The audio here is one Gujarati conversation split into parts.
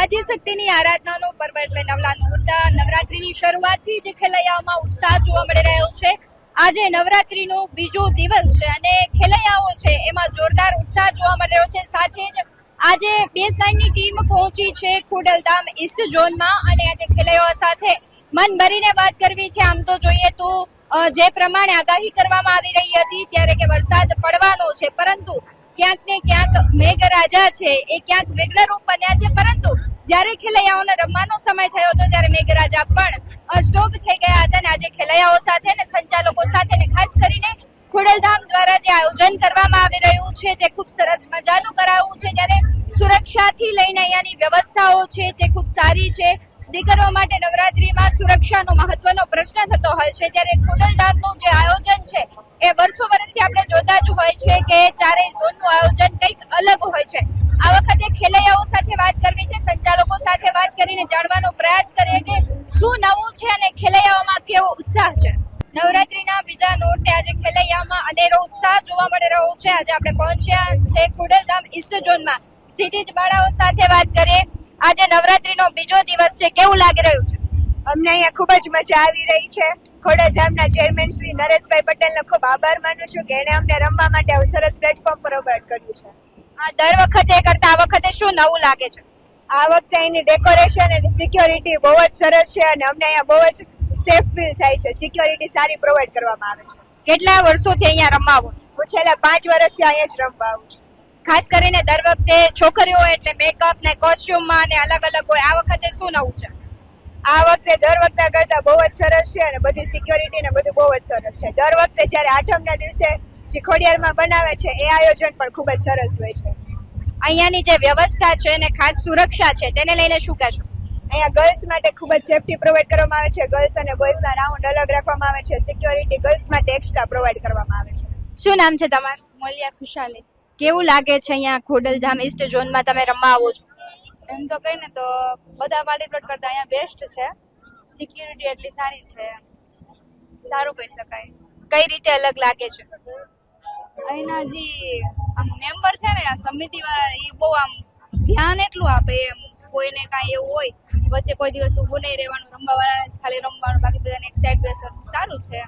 આદ્યશક્તિની આરાધનાનો પર્વ એટલે નવલા નોરતા, નવરાત્રીની શરૂઆતથી જ ખેલૈયાઓમાં ઉત્સાહ જોવા મળી રહ્યો છે. આજે નવરાત્રીનો બીજો દિવસ છે અને ખેલૈયાઓ છે એમાં જોરદાર ઉત્સાહ જોવા મળી રહ્યો છે. સાથે જ આજે બેસ નાઇનની ટીમ પહોંચી છે ખોડલધામ ઈસ્ટ ઝોનમાં અને આજે ખેલૈયાઓ સાથે મન ભરીને વાત કરવી છે. આમ તો જોઈએ તો જે પ્રમાણે આગાહી કરવામાં આવી રહી હતી, ત્યારે કે વરસાદ પડવાનો છે. પરંતુ ક્યાંક ને ક્યાંક મેઘરાજા છે, એ ક્યાંક વિઘ્નરૂપ બન્યા છે, પરંતુ જ્યારે ખેલૈયાઓને રમવાનો સમય થયો હતો, ત્યારે મેઘરાજા પણ સ્ટોપ થઈ ગયા હતા અને આજે ખેલૈયાઓ સાથે અને સંચાલકો સાથે ને ખાસ કરીને ખોડલધામ દ્વારા જે આયોજન કરવામાં આવી રહ્યું છે, તે ખૂબ સરસ મજાનું કરાવવું છે. ત્યારે સુરક્ષાથી લઈને અહીંયાની વ્યવસ્થાઓ છે, તે ખૂબ સારી છે. દીકરીઓ માટે નવરાત્રીમાં સુરક્ષાનો મહત્વનો પ્રશ્ન થતો હોય છે, ત્યારે ખોડલધામનું જે આયોજન છે, એ વર્ષો વર્ષથી આપણે જોતા જ હોય છે કે ચારેય ઝોનનું આયોજન કંઈક અલગ હોય છે. આ વખતે ખેલૈયાઓ સાથે વાત કરવી છે, સંચાલકો સાથે વાત કરીને જાણવાનો પ્રયાસ કરીએ કે શું નવું છે અને ખેલૈયાઓમાં કેવો ઉત્સાહ છે. નવરાત્રીના બીજા નોરતે આજે ખેલૈયામાં અનેરો ઉત્સાહ જોવા મળી રહ્યો છે. આજે આપણે પહોંચ્યા છે ખોડલધામ ઈસ્ટ ઝોનમાં સીધી જ બાળાઓ સાથે વાત કરીએ. આજે નવરાત્રીનો બીજો દિવસ છે કેવું લાગી રહ્યું છે? અમને અહીંયા ખૂબ જ મજા આવી રહી છે. ખોડલધામના ચેરમેન શ્રી નરેશભાઈ પટેલનો ખૂબ આભાર માનું છું કે એણે અમને રમવા માટે આવું સરસ પ્લેટફોર્મ પ્રોવાઈડ કર્યું છે. આ દર વખતે કરતા આ વખતે શું નવું લાગે છે? આ વખતે અહીંની ડેકોરેશન અને સિક્યોરિટી બહુ જ સરસ છે અને અમને અહીંયા બહુ જ સેફ ફીલ થાય છે. સિક્યોરિટી સારી પ્રોવાઈડ કરવામાં આવે છે. કેટલા વર્ષોથી અહીંયા રમવા છો? હું છેલ્લા પાંચ વર્ષથી અહીંયા જ રમવા આવું છું. ખાસ કરીને દર વખતે છોકરીઓ એટલે મેકઅપ ને કોસ્ટ્યુમમાં ને અલગ અલગ હોય આ વખતે શું નવું છે? આ વખતે દર વખતે કરતા બહુ જ સરસ છે અને બધી સિક્યોરિટી ને બધું બહુ જ સરસ છે. દર વખતે જ્યારે આઠમના દિવસે જે ખોડિયારમાં બનાવે છે એ આયોજન પણ ખૂબ જ સરસ હોય છે. અહીંયાની જે વ્યવસ્થા છે ને ખાસ સુરક્ષા છે તેને લઈને શું કહેશો? અહીંયા ગર્લ્સ માટે ખૂબ જ સેફટી પ્રોવાઈડ કરવામાં આવે છે. ગર્લ્સ અને બોયઝના રાઉન્ડ અલગ રાખવામાં આવે છે. સિક્યોરિટી ગર્લ્સ માટે એક્સ્ટ્રા પ્રોવાઈડ કરવામાં આવે છે. શું નામ છે તમારું? મોલિયા ખુશાલી. કેવું લાગે છે અહીંયા ખોડલધામ ઈસ્ટ ઝોનમાં તમે રમવા આવો છો? એમ તો કહીને તો બધા પાર્ટી પ્લોટ કરતા અહીંયા બેસ્ટ છે. સિક્યુરિટી એટલી સારી છે. સારું કહી શકાય. કઈ રીતે અલગ લાગે છે? અહીંના જે મેમ્બર છે ને આ સમિતિ વાળા એ બહુ આમ ધ્યાન એટલું આપે એમ. કોઈને કાંઈ એવું હોય વચ્ચે કોઈ દિવસ ઊભું નહીં રહેવાનું રમવા વાળાને જ ખાલી રમવાનું બાકી બધાને એક સાઈડ બેસવાનું સારું છે.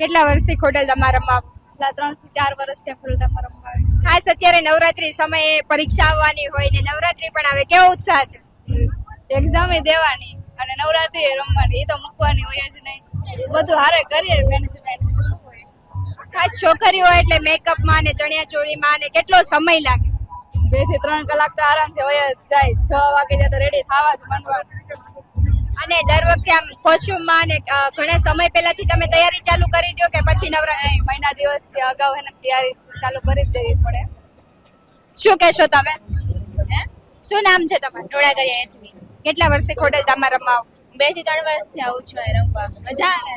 કેટલા વર્ષથી ખોડલધામમાં રમવા? છેલ્લા ત્રણથી ચાર વર્ષ ત્યાં ખુલતામાં રમવા આવે ખાસ અત્યારે નવરાત્રી સમયે પરીક્ષા આવવાની હોય ને નવરાત્રી પણ આવે, કેવો ઉત્સાહ છે? એક્ઝામ દેવાની અને નવરાત્રી રમવાની, એ તો મૂકવાની હોય જ નહીં. બધું હારે કરીએ મેનેજમેન્ટ બીજું શું હોય? ખાસ છોકરીઓ એટલે મેકઅપમાં ને ચણિયા ચોળીમાં ને કેટલો સમય લાગે? બેથી ત્રણ કલાક તો આરામથી હોય જ જાય, છ વાગે ત્યાં તો રેડી થવા જ માંડવાનું. અને દર વખતે આમ કોસ્ચ્યુમમાં અને ઘણા સમય પહેલાથી તમે તૈયારી ચાલુ કરી દો કે પછી નવરાત્રી મહિના દિવસથી અગાઉ એને તૈયારી ચાલુ કરી જ દેવી પડે. શું કહેશો તમે? શું નામ છે તમારું? ટોળાગરિયા એથમી કેટલા વર્ષે ખોડલધામમાં રમવા આવો બેથી ત્રણ વર્ષથી આવું છું રમવા. મજા આવે.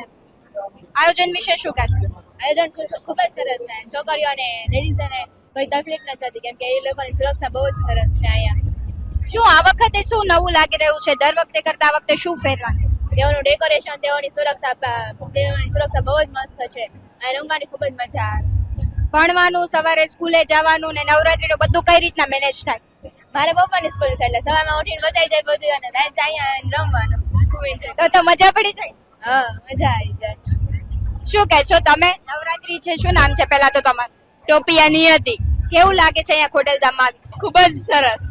આયોજન વિશે શું કહેશો? આયોજન ખૂબ જ સરસ છે. છોકરીઓ અને લેડીઝોને કોઈ તકલીફ નથી થતી કેમ કે એ લોકોની સુરક્ષા બહુ જ સરસ છે અહીંયા. શું આ વખતે શું નવું લાગી રહ્યું છે? દર વખતે કરતા આ વખતે શું ફેરવાનું તેઓનું ડેકોરેશન તેઓની સુરક્ષા તેઓની સુરક્ષા બહુ જ મસ્ત છે. અહીં રમવાની ખૂબ જ મજા આવે. ભણવાનું સવારે સ્કૂલે જવાનું ને નવરાત્રીનું બધું કઈ રીતના મેનેજ થાય? મારે પપ્પાની સ્કૂલ છે એટલે સવારમાં ઉઠીને વચાઈ જાય બધું અને ત્યાં અહીંયા રમવાનું. તો તો મજા પડી જાય? હા મજા આવી જાય. શું કહેશો તમે? નવરાત્રી છે શું નામ છે પહેલા તો તમારું? ટોપિયાની હતી. કેવું લાગે છે અહીંયા ખોડલધામમાં? ખૂબ જ સરસ.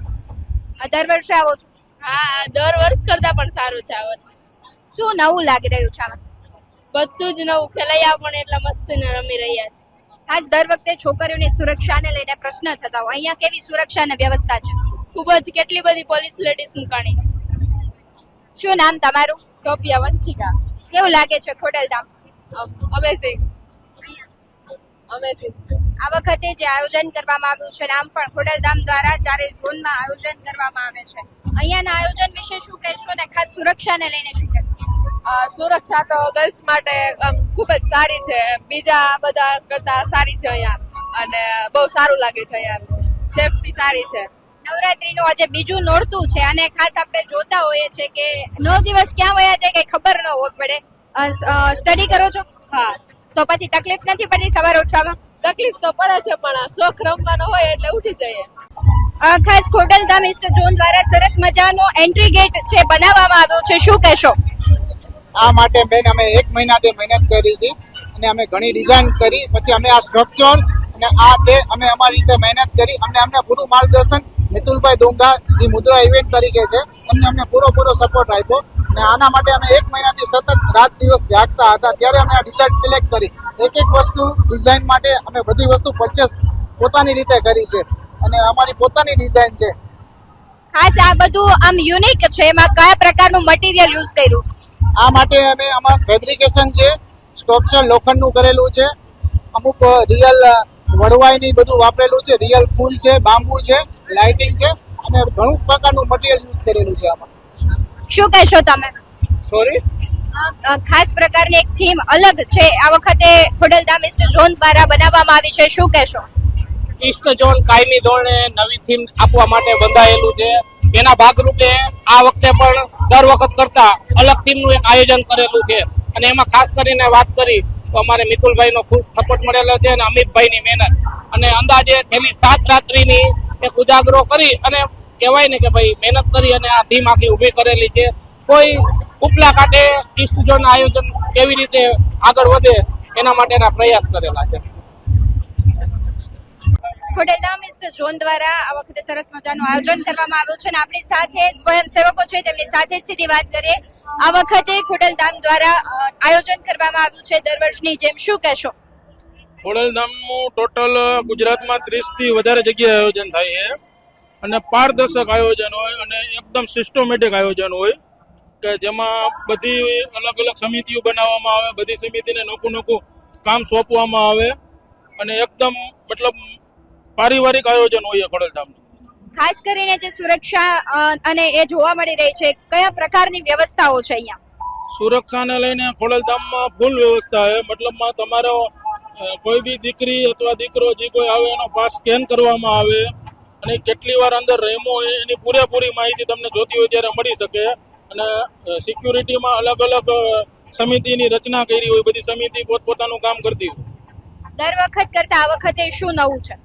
દર વર્ષે આવો છો? હા દર વર્ષ કરતા પણ સારું છે આ વર્ષે. શું નવું લાગી રહ્યું છે બધું જ નવું. ખેલૈયા પણ એટલા મસ્ત રમી રહ્યા છે. ખાસ દર વખતે છોકરીઓની સુરક્ષાને લઈને પ્રશ્ન થતા હોય. અહીંયા કેવી સુરક્ષા અને વ્યવસ્થા છે? ખૂબ જ કેટલી બધી પોલીસ લેડીઝ મુકાણી છે. શું નામ તમારું? કપિયા વંશિકા. કેવું લાગે છે ખોડલધામ? અમેઝિંગ અમેઝિંગ આ વખતે જે આયોજન કરવામાં આવ્યું છે નામ પણ ખોડલધામ દ્વારા ચારે ઝોનમાં આયોજન કરવામાં આવે છે. અહીંયાના આયોજન વિશે શું કહેશો ને? ખાસ સુરક્ષાને લઈને શું કહેશો? સુરક્ષા તો ગર્લ્સ માટે ખૂબ જ સારી છે. બીજા બધા કરતા સારી છે અહીંયા. અને બહુ સારું લાગે છે અહીંયા. સેફટી સારી છે. નવરાત્રીનું આજે બીજું નોરતું છે. અને ખાસ આપણે જોતા હોઈએ છે કે નવ દિવસ ક્યાં વયા જાય કે ખબર ન હોય પડે. સ્ટડી કરો છો? હા. તો પછી તકલીફ નથી પડતી સવારે ઉઠવામાં? તકલીફ તો પડે છે પણ શોખ રમવાનો હોય એટલે ઉઠી જઈએ. ખાસ ખાસ ખોડલધામ ઇસ્ટ ઝોન દ્વારા સરસ મજાનો એન્ટ્રી ગેટ છે બનાવવામાં આવ્યો છે. શું કહેશો? આ માટે બેન અમે એક મહિનાથી મહેનત કરી છે અને અમે ઘણી ડિઝાઇન કરી પછી અમે આ સ્ટ્રક્ચર અને આ તે અમે અમારી રીતે મહેનત કરી અમને અમને પૂરું માર્ગદર્શન મિતુલભાઈ ડોંગા જે મુદ્રા ઇવેન્ટ તરીકે છે. અમને અમને પૂરો પૂરો સપોર્ટ આપ્યો. અને આના માટે અમે એક મહિનાથી સતત રાત દિવસ જાગતા હતા. ત્યારે અમે આ ડિઝાઇન સિલેક્ટ કરી. એક એક વસ્તુ ડિઝાઇન માટે અમે બધી વસ્તુ પરચેસ પોતાની રીતે કરી છે. અને અમારી પોતાની ડિઝાઇન છે. ખાસ આ બધું આમ યુનિક છે. એમાં કયા પ્રકારનું મટીરિયલ યુઝ કર્યું? આ માટે અમે આમાં ફેબ્રિકેશન છે સ્ટ્રક્ચર લોખંડનું કરેલું છે અમુક રિયલ વડવાઈની બધું વાપરેલું છે રિયલ ફૂલ છે બાંબુ છે લાઇટિંગ છે અને ઘણું પ્રકારનું મટીરિયલ યુઝ કરેલું છે આમાં. શું કહેશો તમે? સોરી ખાસ પ્રકારની એક થીમ અલગ છે. આ વખતે ખોડલધામ ઇસ્ટ ઝોન દ્વારા બનાવવામાં આવી છે. શું કહેશો? ઇસ્ટ ઝોન કાયમી ધોરણે નવી થીમ આપવા માટે બંધાયેલું છે. એના ભાગરૂપે આ વખતે પણ દર વખત કરતા અલગ થીમનું એક આયોજન કરેલું છે. અને એમાં ખાસ કરીને વાત કરી તો અમારે મિતુલભાઈનો ખૂબ સપોર્ટ મળેલો છે અને અમિતભાઈની મહેનત. અને અંદાજે છેલ્લી સાત રાત્રિની એક ઉજાગરો કરી અને કહેવાય ને કે ભાઈ મહેનત કરી અને આ ટીમ આખી ઊભી કરેલી છે. કોઈ ઉપલા કાંઠે ઈસ્ટ ઝોન આયોજન કેવી રીતે આગળ વધે એના માટેના પ્રયાસ કરેલા છે. ખોડલધામ ઇસ્ટ ઝોન દ્વારા આ વખતે સરસ મજાનું આયોજન કરવામાં આવ્યું છે અને આપણી સાથે સ્વયંસેવકો છે તેમની સાથે જ સીધી વાત કરીએ. આ વખતે ખોડલધામ દ્વારા આયોજન કરવામાં આવ્યું છે દર વર્ષની જેમ. શું કહેશો? ખોડલધામનું ટોટલ ગુજરાતમાં ત્રીસથી વધારે જગ્યાએ આયોજન થાય છે. અને પારદર્શક આયોજન હોય અને એકદમ સિસ્ટમેટિક આયોજન હોય કે જેમાં બધી અલગ અલગ સમિતિઓ બનાવવામાં આવે બધી સમિતિને નોકું નોકું કામ સોંપવામાં આવે અને એકદમ મતલબ પારિવારિક આયોજન હોય ખોડલધામનું. ખાસ કરીને જે સુરક્ષા અને એ જોવા મળી રહી છે કયા પ્રકારની વ્યવસ્થાઓ છે અહીંયા? સુરક્ષાને લઈને ખોડલધામમાં ફૂલ વ્યવસ્થા છે. મતલબમાં તમારો કોઈ બી દીકરી અથવા દીકરો જે કોઈ આવે એનો પાસ સ્કેન કરવામાં આવે. અને કેટલી વાર અંદર રહેમો હોય એની પૂરેપૂરી માહિતી તમને જોતી હોય ત્યારે મળી શકે. અને સિક્યુરિટીમાં અલગ અલગ સમિતિની રચના કરી હોય બધી સમિતિ પોતપોતાનું કામ કરતી હોય. દર વખત કરતા આ વખતે શું નવું છે?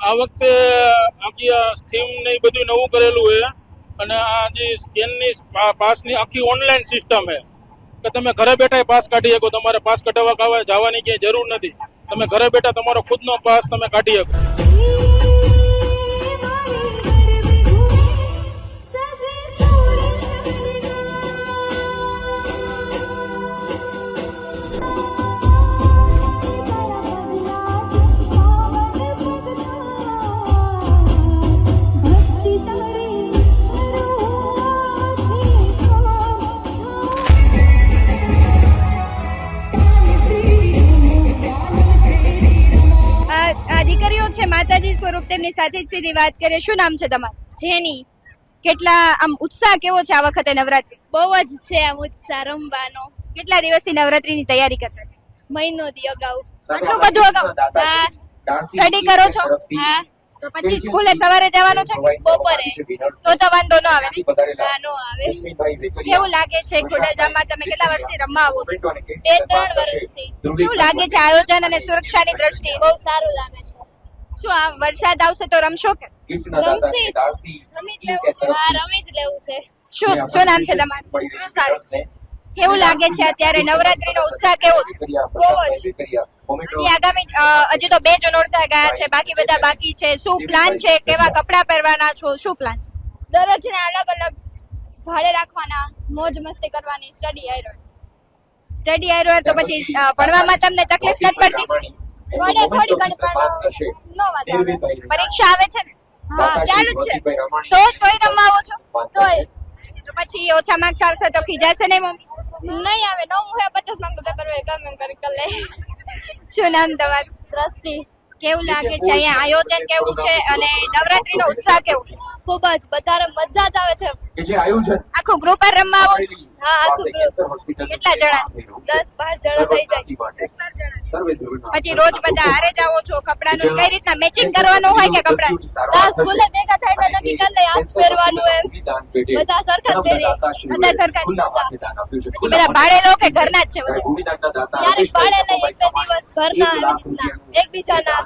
આ વખતે આખી આ થીમ ને બધું નવું કરેલું છે. અને આ જે સ્કેનની પાસની આખી ઓનલાઈન સિસ્ટમ છે. કે તમે ઘરે બેઠા પાસ કાઢી શકો. તમારે પાસ કઢાવવા કાવા જવાની ક્યાંય જરૂર નથી. તમે ઘરે બેઠા તમારો ખુદનો પાસ તમે કાઢી શકો. દીકરીઓ છે માતાજી સ્વરૂપ તેમની સાથે જ સીધી વાત કરીએ. શું નામ છે તમારું? જેની. કેટલા આમ ઉત્સાહ કેવો છે આ વખતે નવરાત્રી? બહુ જ છે આમ ઉત્સાહ રમવાનો. કેટલા દિવસથી નવરાત્રીની તૈયારી કરતા મહિનો દી અગાઉ. આટલું બધું અગાઉ? હા. સ્ટડી કરો છો? હા. તો પછી સ્કૂલે સવારે જવાનું છે બપોરે? તો તો વાંધો ન આવે ના? નો આવે. કેવું લાગે છે ખોડલધામમાં? તમે કેટલા વર્ષથી રમવા આવો છો? બે ત્રણ વર્ષથી. કેવું લાગે છે આયોજન અને સુરક્ષાની દ્રષ્ટિએ? બહુ સારું લાગે છે. શું આ વરસાદ આવશે તો રમશો કે? રમશી રમી જ. લેવું છે. રમી જ લેવું છે. શું શું નામ છે તમારું? સારું. કેવું લાગે છે અત્યારે નવરાત્રીનો ઉત્સાહ કેવો છે? હજી આગામી હજી તો બે જ નોરતા ગયા છે બાકી બધા બાકી છે. શું પ્લાન છે? કેવા કપડાં પહેરવાના છો? શું પ્લાન દરરોજને અલગ અલગ ભાડે રાખવાના મોજ મસ્તી કરવાની સ્ટડી આયરો સ્ટડી આયરો તો પછી ભણવામાં તમને તકલીફ નથી પડતી? વડે થોડી ઘણી પણ નો વાંધો પરીક્ષા આવે છે ને? હા ચાલુ જ છે. તો તોય રમવા આવો છો. તોય તો પછી ઓછા માર્ક્સ આવશે તો ખીજાશે નહીં મમ્મી? નહીં આવે નવ હે પચાસનું પેપર હોય ગમે એમ કરી કરી લે. શું નામ તમારું? દ્રષ્ટિ કેવું લાગે છે અહીંયા આયોજન કેવું છે અને નવરાત્રીનો ઉત્સાહ કેવો છે? ખૂબ જ વધારે મજા જ આવે છે. કે જે આખું ગ્રુપ રમવા આવો છો? હા આખું ગ્રુપ કેટલા જણા દસ બાર જણા થઈ જાય. પછી રોજ બધા હારે જાઓ છો કપડાનું કઈ રીતના મેચિંગ કરવાનું હોય કે કપડા? સ્કૂલે ભેગા થઈને નક્કી કરી લે આજ પહેરવાનું એમ. બધા સરખા જ બધા સરખા પછી બધા ભાડે લો કે ઘરના જ છે બધા. ત્યારે ભાડે લે એક બે દિવસ ઘરના એવી રીતના એકબીજાના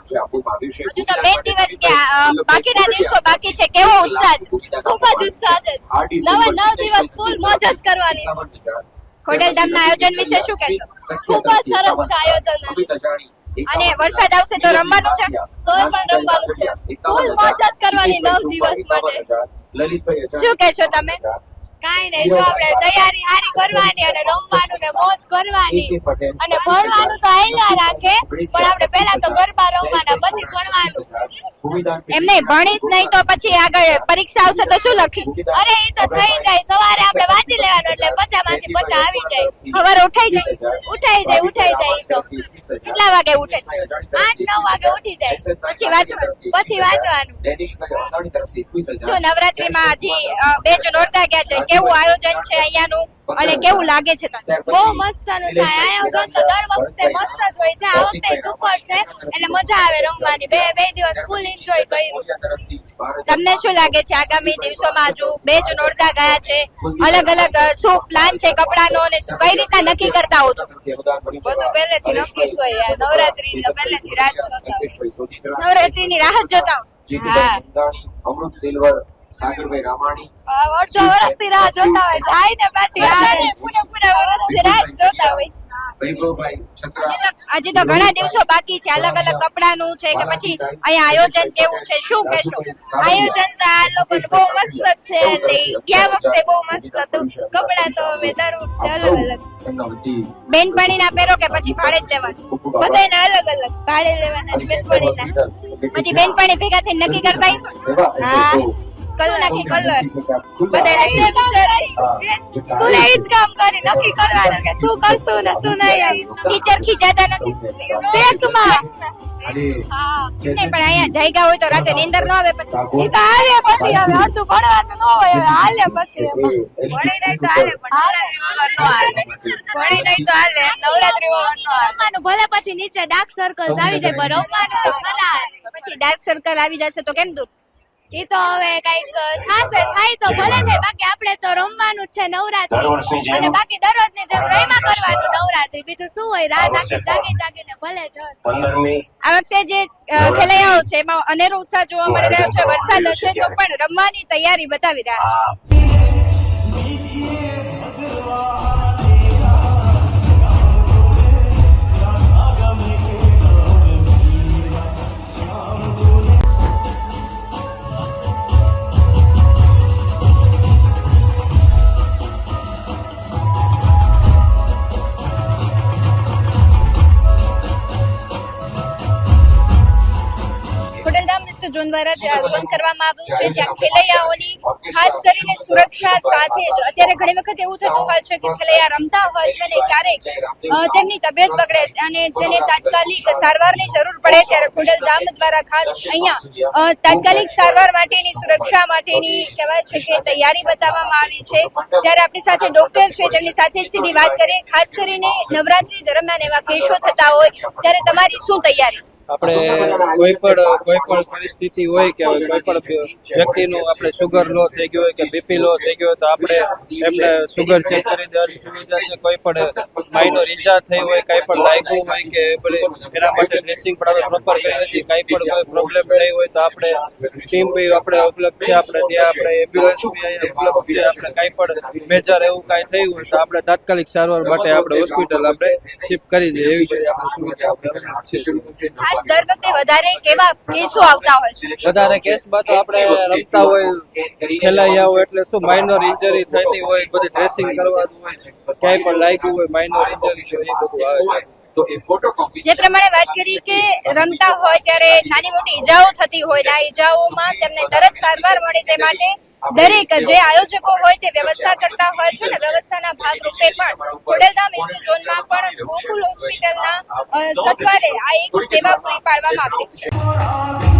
હજુ તો બે દિવસ કે બાકીના દિવસો બાકી છે કેવો ઉત્સાહ છે? ખૂબ જ ઉત્સાહ છે. નવે નવ દિવસ ફૂલ મોજ જ કરવાની છે ખોડલધામના આયોજન વિશે શું કહેશો? ખૂબ જ સરસ છે આયોજન. અને વરસાદ આવશે તો રમવાનું છે? તો પણ રમવાનું છે. ફૂલ મોજ કરવાની નવ દિવસ માટે. શું કહેશો તમે? કાંઈ નહીં જો આપણે તૈયારી હારી કરવાની અને રમવાનું ને મોજ કરવાની અને ભણવાનું તો આયલા રાખે પણ આપણે પહેલા તો ગરબા રમવાના પછી ભણવાનું. એમ નહીં ભણીશ નહીં તો પછી આગળ પરીક્ષા આવશે તો શું લખીશ? અરે એ તો થઈ જાય સવારે આપણે વાંચી લેવાનું એટલે પચામાંથી પચા આવી જાય. સવારે ઉઠાઈ જાય? ઉઠાઈ જાય ઉઠાઈ જાય તો. કેટલા વાગે ઉઠે? આઠ નવ વાગે ઉઠી જાય. પછી વાંચવાનું. પછી વાંચવાનું. શું નવરાત્રીમાં હજી બે જ નોરતા ગયા છે? કેવું આયોજન છે અહીંયાનું? અને કેવું લાગે છે તને? બહુ મસ્તનું છે આયોજન તો દર વખતે મસ્ત જ હોય છે. આ વખતે સુપર છે. એટલે મજા આવે રમવાની. બે બે દિવસ ફૂલ એન્જોય કર્યું. તમને શું લાગે છે આગામી દિવસોમાં હજુ બે જ નોરતા ગયા છે? અલગ અલગ શું પ્લાન છે કપડાનો અને શું- કઈ રીતના નક્કી કરતા હો છો? બધું પહેલેથી નક્કી જ હોય નવરાત્રી પહેલેથી રાત જોતા નવરાત્રીની રાહત જોતા હા. અમૃત સિલ્વર સાગરભાઈ રામાણી અડધો વર્ષથી રાહ જોતા હોય. જાય ને પાછી આવે પૂરેપૂરા વર્ષથી રાહ જોતા હોય. હજી તો- ઘણા દિવસો બાકી છે. અલગ અલગ કપડાનું છે કે પછી અહીંયા આયોજન કેવું છે? શું કહેશો? આયોજન તો આ લોકો બહુ મસ્ત છે. અને ગયા વખતે બહુ મસ્ત હતું. કપડા તો હવે દર વખતે અલગ અલગ. બેનપણી ના બેનપણીના પહેરો કે પછી ભાડે જ લેવાનું? બધાને અલગ અલગ. ભાડે લેવાના બેનપણી બેનપણીના. પછી બેનપણી ભેગા થઈને નક્કી કરતા ને? હા. કલર નક્કી કલર બધા સેમ જ સ્કૂલે એ જ કામ કરી નક્કી કરવાનું કે શું કરશું ને શું નહીં ટીચર ખીજાતા નથી. ટેકમાં નહીં પણ અહીંયા જાયગા હોય તો રાતે નીંદર ન આવે પછી. ઈ તો હાલે પછી હવે અડધું ભણવાનું ન હોય હવે હાલે પછી ભણી નહીં તો હાલે પણ નવરાત્રી વગર નો હાલે. ભણી નહીં તો હાલે નવરાત્રી વગર નો હાલે. રમવાનું ભલે પછી નીચે ડાર્ક સર્કલ્સ આવી જાય પણ રમવાનું તો ખરા પછી ડાર્ક સર્કલ આવી જશે તો કેમ દૂર? ઈ તો હવે કંઈક થાશે થાય તો ભલે થાય બાકી આપણે તો રમવાનું જ છે નવરાત્રી. અને બાકી દરરોજ ને જેમ રમ્યા કરવાનું નવરાત્રી. બીજું શું હોય? રાત આખી જાગી જાગીને ભલે જ આ વખતે જે ખેલૈયાઓ છે એમાં અનેરો ઉત્સાહ જોવા મળી રહ્યો છે. વરસાદ હશે તો પણ રમવાની તૈયારી બતાવી રહ્યા છે. મિસ્ટર દ્વારા જે આયોજન કરવામાં આવ્યું છે. ત્યાં ખેલૈયાઓની ખાસ કરીને સુરક્ષા સાથે જ. અત્યારે ઘણી વખત એવું થતું હોય છે કે ખેલૈયા રમતા હોય છે અને ક્યારેક તેમની તબિયત બગડે અને તેને તાત્કાલિક સારવારની જરૂર પડે ત્યારે ખોડલધામ દ્વારા ખાસ અહીંયા તાત્કાલિક સારવાર માટેની સુરક્ષા માટેની કહેવાય છે કે તૈયારી બતાવવામાં આવી છે. ત્યારે આપણી સાથે ડોક્ટર છે. તેમની સાથે જ સીધી વાત કરીએ. ખાસ કરીને નવરાત્રી દરમિયાન એવા કેસો થતા હોય ત્યારે તમારી શું તૈયારી? આપણે કોઈ પણ કોઈ પણ પરિસ્થિતિ હોય કે કોઈ પણ વ્યક્તિનું આપણે સુગર લો થઈ ગયું હોય કે બીપી લો થઈ ગયો હોય તો આપણે એમને સુગર ચેક કરી દેવાની સુવિધા છે કોઈ પણ માઇનોર ઈજા થઈ હોય કંઈ પણ લાગ્યું હોય કે એના માટે ડ્રેસિંગ પણ આપણે પ્રોપર કરી નથી કાંઈ પણ કોઈ પ્રોબ્લેમ થઈ હોય તો આપણે ટીમ બી આપણે ઉપલબ્ધ છે આપણે ત્યાં આપણે એમ્બ્યુલન્સ બી અહીંયા ઉપલબ્ધ છે આપણે કંઈ પણ મેજર એવું કાંઈ થયું હોય તો આપણે તાત્કાલિક સારવાર માટે આપણે હોસ્પિટલ આપણે શિફ્ટ કરી દઈએ એવી છે આપણે સુવિધા આપણે છે. ખાસ દર વખતે વધારે કેવા કેસો આવતા હોય છે? વધારે કેસમાં તો આપણે રમતા હોય ખેલાઈયા હોય એટલે શું માઇનોર ઇન્જરી થતી હોય, બધી ડ્રેસિંગ કરવાનું હોય ક્યાંય પણ લાગ્યું હોય માઇનોર ઇન્જરી તો એ ફોટોકોપી જે પ્રમાણે વાત કરી કે રમતા હોય ત્યારે નાની મોટી ઈજાઓ થતી હોય આ ઈજાઓમાં તેમને તરત સારવાર મળે તે માટે દરેક જે આયોજકો હોય તે વ્યવસ્થા કરતા હોય છે ને વ્યવસ્થાના ભાગરૂપે પણ ખોડલધામ ઇસ્ટ ઝોનમાં પણ ગોકુલ હોસ્પિટલના સત્વારે આ એક સેવા પૂરી પાડવામાં આવી છે.